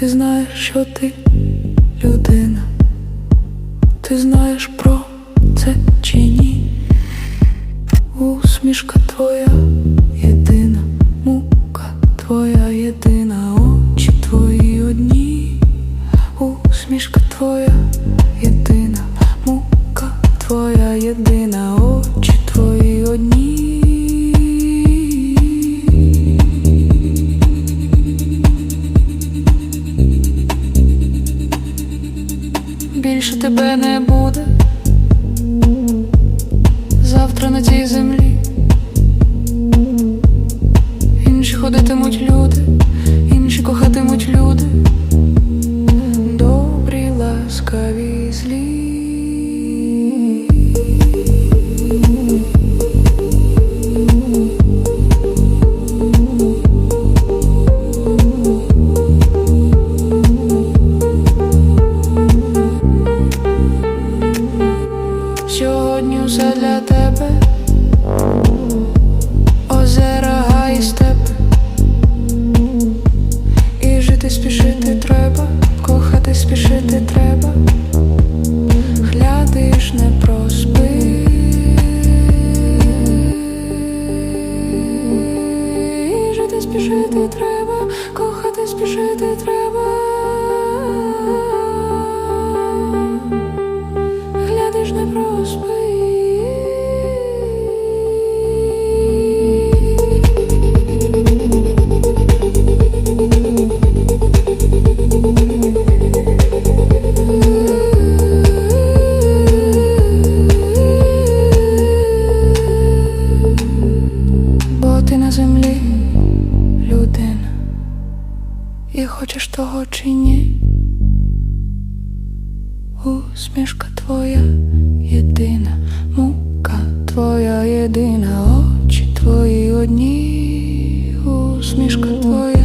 Ти знаєш, що ти людина, ти знаєш про це чи ні? Усмішка твоя єдина, мука твоя єдина, очі твої одні, усмішка твоя Більше тебе не буде завтра на цій землі. Інші ходитимуть Сьогодні все для тебе, озера, гаї, степи І жити спішити треба, кохати спішити треба, глядиш, не проспи. І жити спішити треба, кохати спішити треба. Землі людина, і хочеш того чи ні. Усмішка твоя єдина, мука твоя єдина, очі твої одні, усмішка твоя